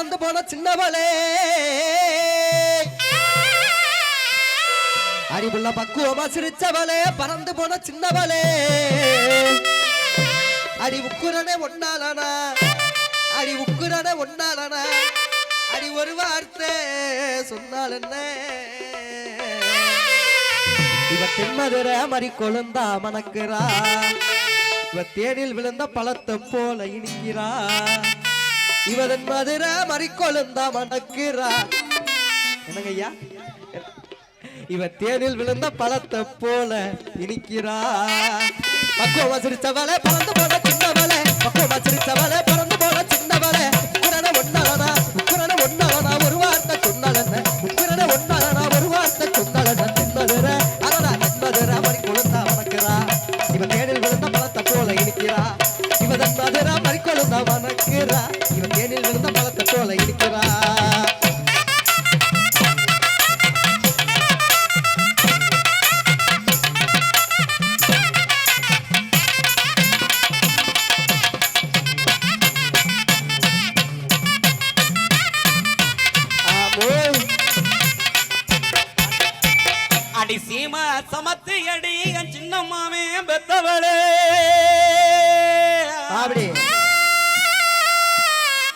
பறந்து போன சின்னவளே. அறிவுள்ள பக்குவமா சிரிச்சவளே பறந்து போன சின்னவளே. அடி உக்குரனே ஒன்னாலனா அடி உக்குரனே ஒன்னாலனா அடி ஒரு வார்த்தை சொன்னால் என்ன? இவ தென்மதுரை மறி கொழுந்தா மணக்கிறா. இவ தேனில் விழுந்த பழத்தை போல இனிக்கிறா இவதன் மதுர மறிக்கொழுந்தா மணக்கிறான் என்னங்கய்யா? இவ தேனில் விழுந்த பழத்தை போல திணிக்கிறா பக்குவ சிரிச்சவளை பறந்து போன சின்னவளை. பக்குவ சிரிச்சவளை பறந்து போன சின்னவளை. சமத்து அடி என் சின்னம்மாவே பெத்தவளே. அப்படி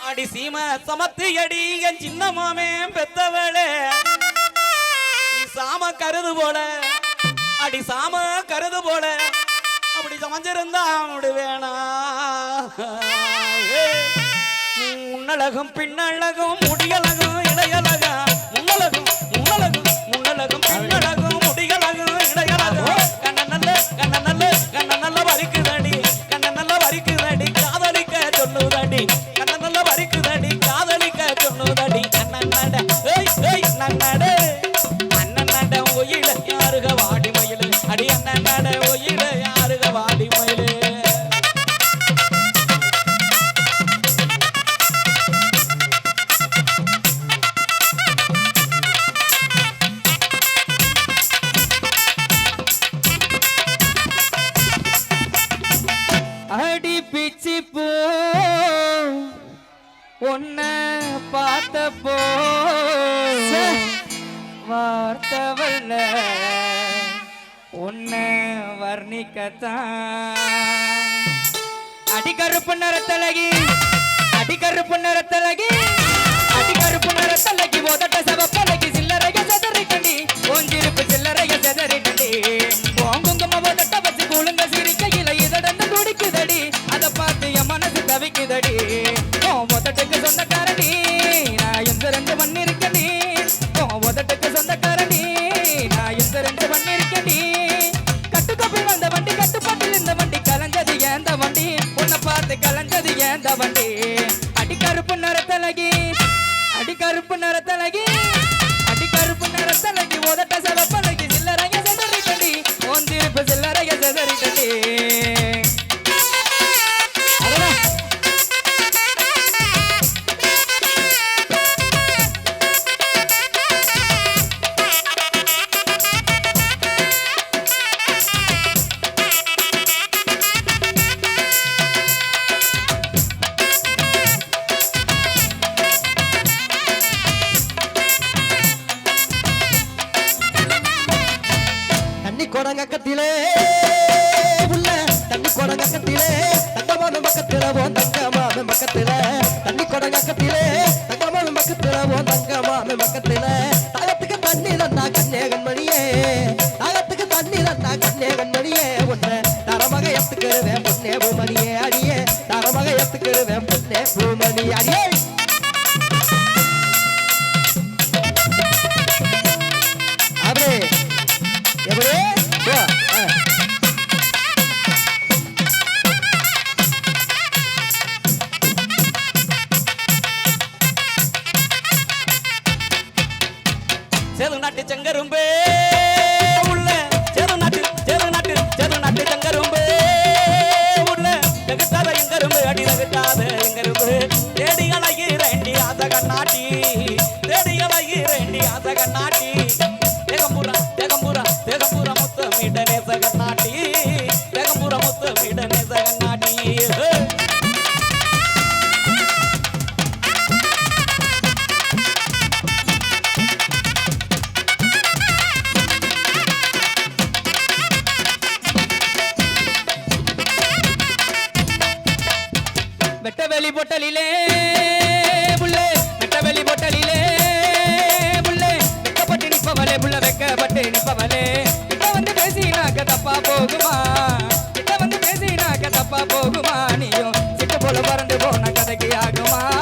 அடி சீம சமத்து அடி என் சின்னம்மாவே பெத்தவளே. சாம கருது போல அடி சாம கருது போல அப்படி சமைஞ்சிருந்தா முடுவேணா முன்னழகும் பின்னழகும் முடியழகும் இளையழகும் அடிக்கருப்பு நிறத்தலகி அடிக்கருப்பு நிறத்தலகி அடிக்கருப்பு நிறத்தலகி ஓதட்ட சவப்பலகி வண்டே போன கதைக்கு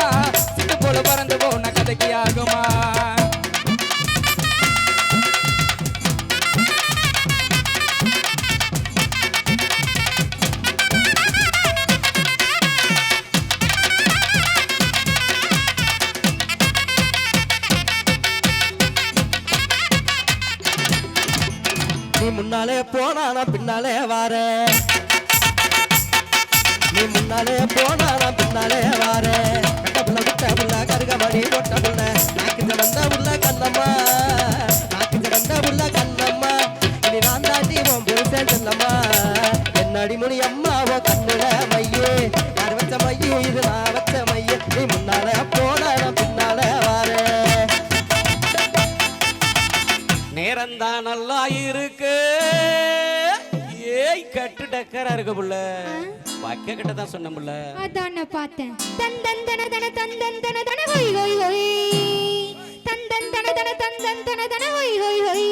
நேரம்தான் நல்லா இருக்கு. ஏய் கட்டு டக்கரா இருக்கு புள்ள. வைக்க கிட்ட தான் சொன்ன புள்ள. அதான் நான் பார்த்தேன். தந்தன் தன தன தந்தன் தன தன ஹொய் ஹொய் ஹொய். தந்தன் தன தன தந்தன் தன தன ஹொய் ஹொய் ஹொய்.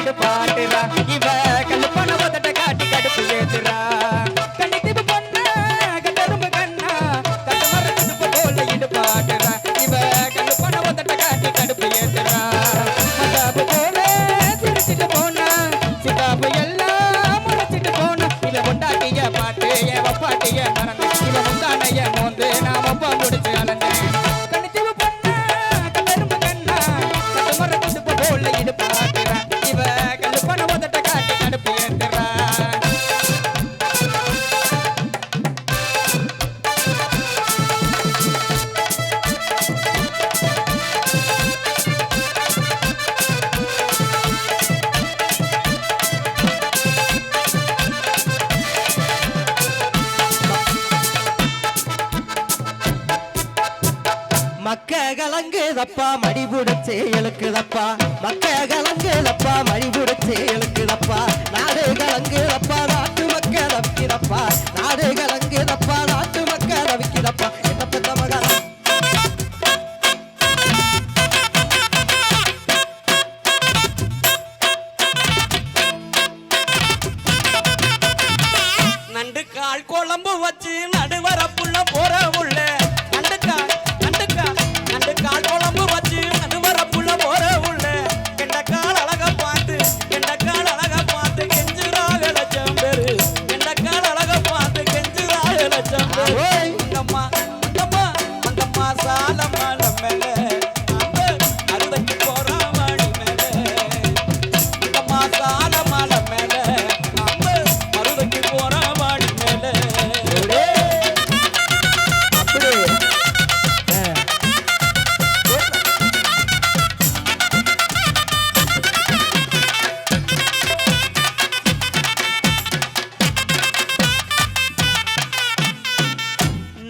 போல பாட்டுறா இவ கல்லுப்பான உதட்ட காட்டி கடுப்பு ஏத்துறா தப்பா மடி புடிச்சு இழுக்குதப்பா மக்க கலங்குதப்பா மடி புடிச்சு இழுக்குதப்பா நாடு கலங்கு தப்பா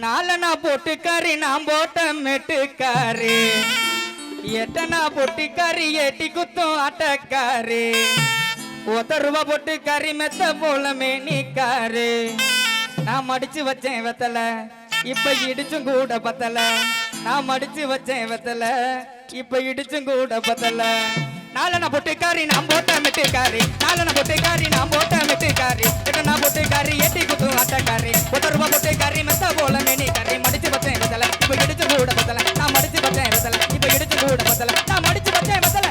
நாலனா பொட்டுக்காரி நான் போட்ட மெட்டுக்காரு எட்டனா பொட்டுக்காரி எட்டி ஏட்டி குத்தும் ஆட்டக்காரு. ஒத்த ரூபா போட்டு மெத்த போல மேனிக்காரு. நான் மடிச்சு வச்சேன் வெத்தல இப்ப இடிச்சும் கூட பத்தல. நான் மடிச்சு வச்சேன் வெத்தல இப்ப இடிச்சும் கூட பத்தல. நாலன பொட்டிக்காரி நாம் போட்ட மெட்டிக்காரி. நாலன பொட்டிக்காரி நாம் போட்ட மெட்டிக்காரி. எட்டனா பொட்டிக்காரி எட்டி குத்து அட்டக்காரி ஒத்த ரூபா பொட்டிக்காரி மெத்த போல மெனிக்காரி. மடிச்சு பச்சை மெத்தல இப்ப இடிச்சு கூட பத்தல. நான் மடிச்சு பச்சை மெத்தல இப்ப இடிச்சு கூட பத்தல. நான் மடிச்சு பச்சை மெத்தல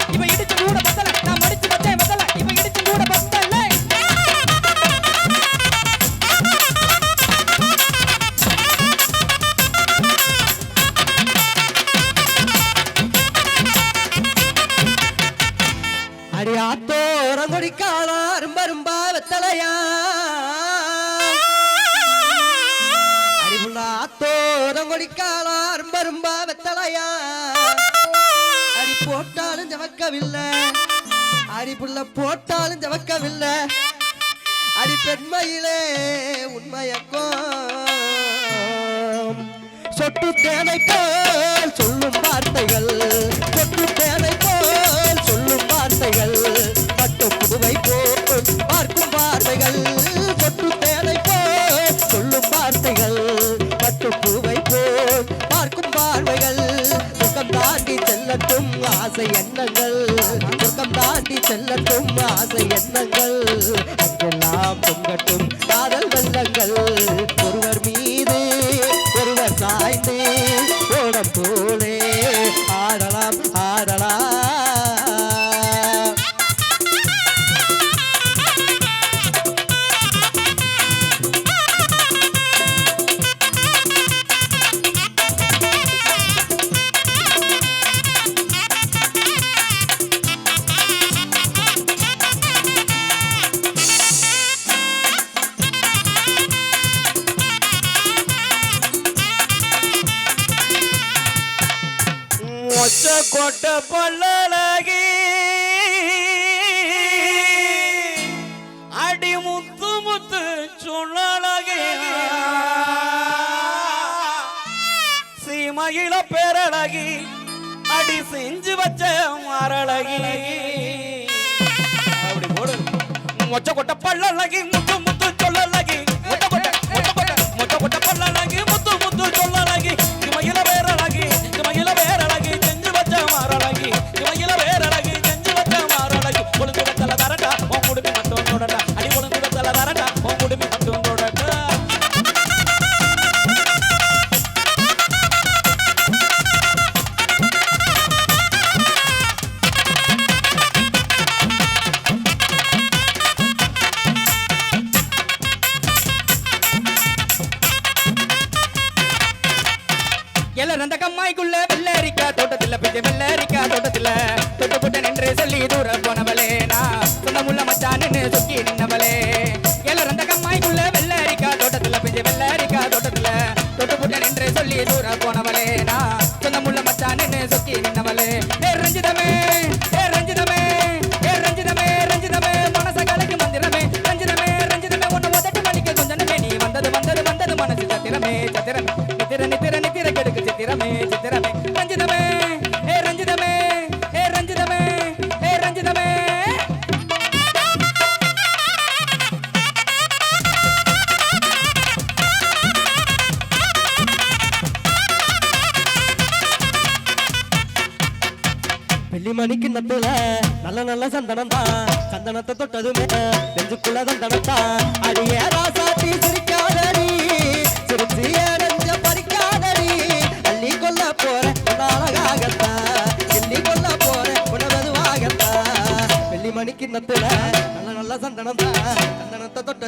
தலையா? அடி போட்டாலும் ஜவக்கவில்லை. அடி போட்டாலும் ஜவக்கவில்லை. அடி பெண்மையிலே உண்மையக்கம். சொட்டு தேனை போல் சொல்லும் வார்த்தைகள் சொட்டு தேனை ஆசை எண்ணங்கள் சொர்க்கம் தாண்டி செல்லட்டும் ஆசை எண்ணங்கள். கொட்ட பல்லழகி அடி முத்து முத்து சுழலகி சீமையில பேரழகி அடி செஞ்சு வச்ச மரழகி. அப்படி போடு. மொச்ச கொட்ட பல்லழகி முத்து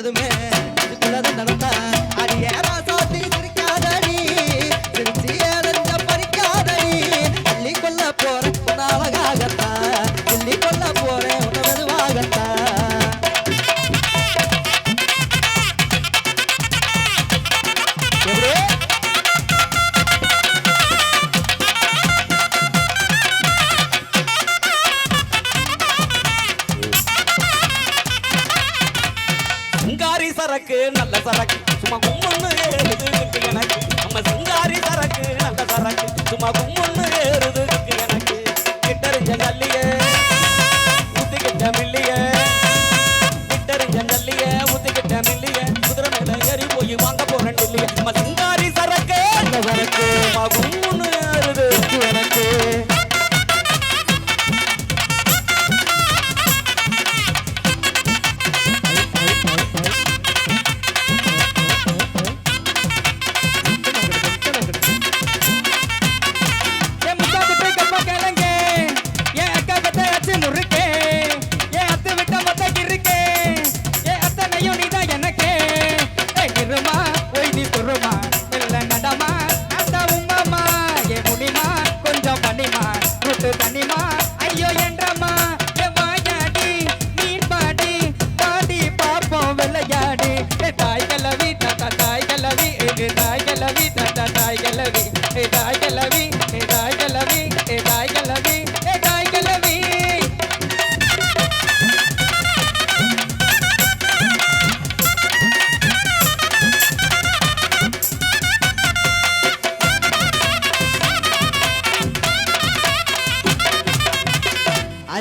சொன்னதுமே சரக்கு நல்ல சரக்கு. சும்மா கும்முன்னு ஏறுது எனக்கு. நம்ம சிங்காரி சரக்கு நல்ல சரக்கு. சும்மா கும்முன்னு ஏறுது எனக்கு. கிட்டறிஞ்ச நல்லியே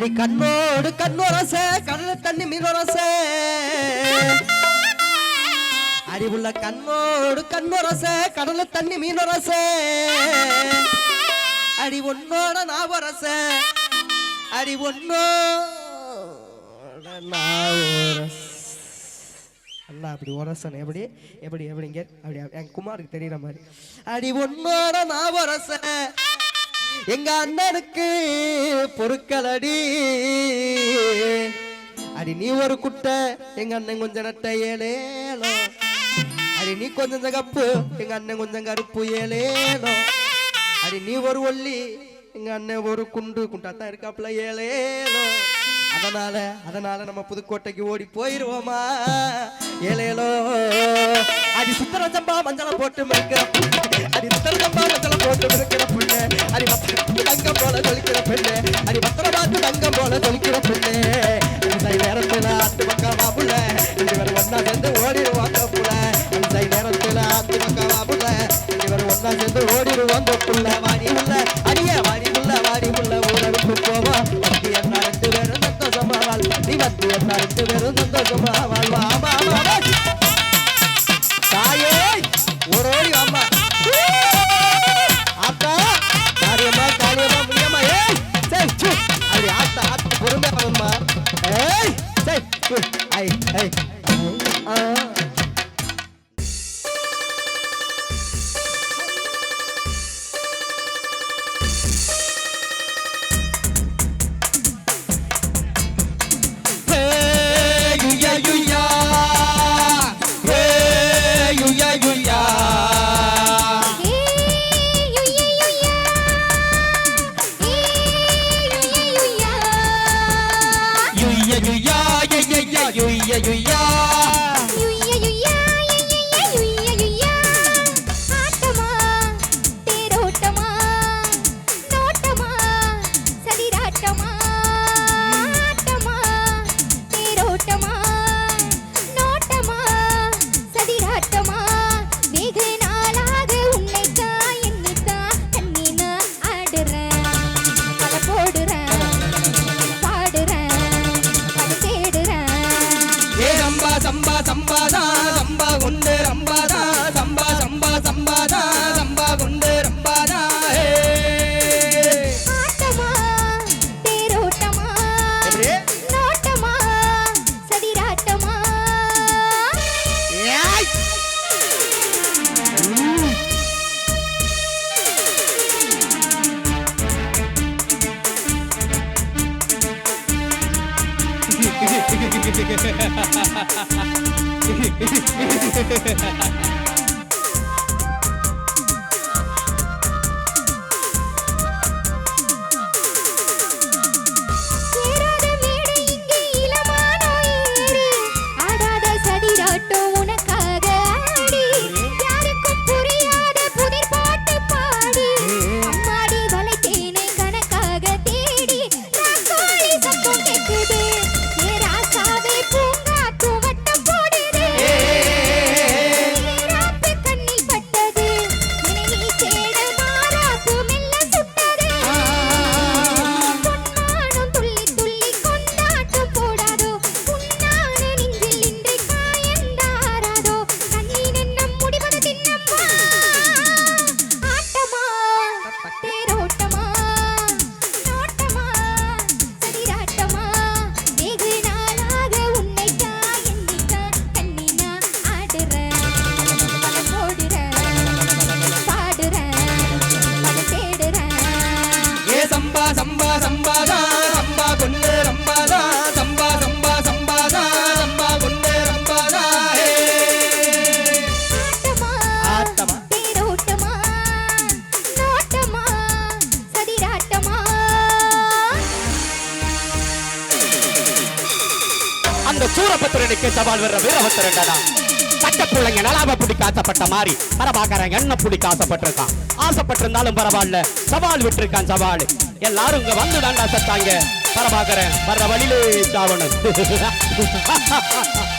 வச்சேன் கண்ணோடு கண்ணோரச கடல தண்ணி மீனொரச அறிவுள்ள கண்ணோடு கண்ணோரச கடல தண்ணி மீனோரச அடி உன்னோட நாவரச அடி உன்னோட நாவரச. அண்ணா அப்படி உரசன் எப்படி எப்படி எப்படிங்க? அப்படி என் குமாருக்கு தெரியற மாதிரி. அடி உன்னோட நாவரச எங்க அண்ணனுக்கு பொறுக்கலடி. அடி நீ ஒரு குட்டை எங்க அண்ணன் கொஞ்சம் நட்ட ஏழேலோ அடி நீ கொஞ்சம் கப்பு எங்க அண்ணன் கொஞ்சம் கருப்பு ஏழேலோ அடி நீ ஒரு ஒல்லி எங்க அண்ணன் ஒரு குண்டு குண்டாத்தான் இருக்காப்புல ஏழேலோ அதனால அதனால நம்ம புதுக்கோட்டைக்கு ஓடி போயிருவோமா? ஏழேலோ அடி சுத்தர சம்பா மஞ்சளை போட்டு மிருக்கிற புண்ணு அடி சுத்தர சம்பா மஞ்சளை போட்டு மிருக்கிற புண்ணு அடி பத்திரத்து தங்கம் போல தொலிக்கிற பெண்ணு. அடி பத்திரமாத்து தங்கம் போல தொலிக்கிற பெண்ணு. இந்த நேரத்துல ஆத்து பக்கம் புள்ள. இங்க வேற ஒன்னா சேர்ந்து ஓடிடுவாங்க புள்ள. இந்த நேரத்துல ஆத்து பக்கம் புள்ள. இங்க வேற ஒன்னா சேர்ந்து ஓடிடுவாங்க புள்ள. Hey. சம்பாதா சம்பா குண்டு ரம்பாதா சம்பா சம்பா சம்பாதா சம்பா குண்டு ரம்பாதா ஹே. ஆட்டமா ஆட்டமா. தேரோட்டமா நோட்டமா சதிராட்டமா அந்த சூரபத்திரனுக்கு சவால் வர்ற வீரபத்திரண்டா சட்ட பிள்ளைங்க நலாப பிடிக்க ஆசைப்பட்ட மாதிரி பரபாக்கரன் என்ன பிடிக்க ஆசைப்பட்டிருக்கான் ஆசைப்பட்டிருந்தாலும் பரவாயில்ல சவால் விட்டிருக்கான் சவால் எல்லாரும் இங்க வந்து சத்தாங்க. பரபாக்கரன் வர்ற வழியிலே சாவணன்